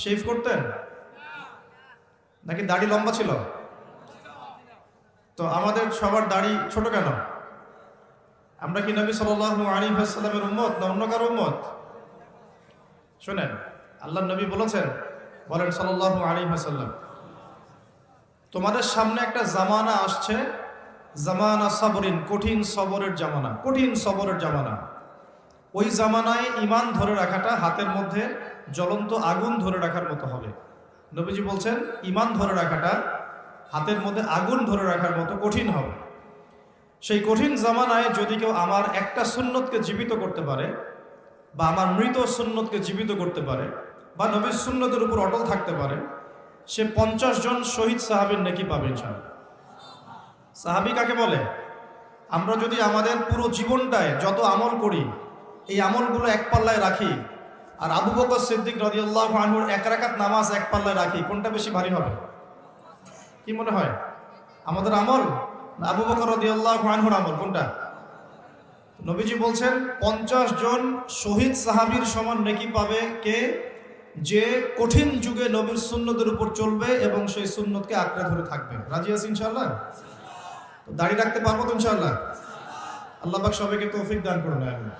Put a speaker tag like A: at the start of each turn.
A: Shave করতেন? নাকি দাড়ি লম্বা ছিল? তো আমাদের সবার দাড়ি ছোট কেন? আমরা কি নবী সাল্লাল্লাহু আলাইহি ওয়াসাল্লামের উম্মত না অন্য কারও উম্মত? শুনেন আল্লাহ নবী বলেছেন, বলেন সাল্লাল্লাহু আলাইহি ওয়াসাল্লাম, তোমাদের সামনে একটা জামানা আসছে, জামানা সাবরিন, কঠিন সবরের জামানা, কঠিন সবরের জামানা। ওই জামানায় ইমান ধরে রাখাটা হাতের মধ্যে জ্বলন্ত আগুন ধরে রাখার মতো হবে। নবীজি বলছেন, ইমান ধরে রাখাটা হাতের মধ্যে আগুন ধরে রাখার মতো কঠিন হবে। সেই কঠিন জামানায় যদি কেউ আমার একটা সুন্নতকে জীবিত করতে পারে, বা আমার মৃত সুন্নতকে জীবিত করতে পারে, বা নবীর সুন্নতের উপর অটল থাকতে পারে, সে পঞ্চাশ জন শহীদ সাহাবের নেকি পাবে ইনশাআল্লাহ। সাহাবি কাকে বলে? আমরা যদি আমাদের পুরো জীবনটায় যত আমল করি, এই আমলগুলো এক পাল্লায় রাখি আর আবু বকর সিদ্দিক রদিউল্লাহ আনহুর এক রাকাত নামাজ এক পাল্লায় রাখি, কোনটা বেশি ভারী হবে? কি মনে হয়? আমাদের আমল? আবু বকর রদিউল্লাহ আনহুর আমল, কোনটা? নবীজি বলছেন, পঞ্চাশ জন শহীদ সাহাবীর সমান নেকি পাবে কে? যে কঠিন যুগে নবীর সুন্নতের উপর চলবে এবং সেই সুন্নতকে আঁকড়ে ধরে থাকবে। রাজি আছি ইনশাআল্লাহ? তো দাড়ি রাখতে পারব তো ইনশাআল্লাহ? আল্লাহ সবাইকে তৌফিক দান করুন, আমিন।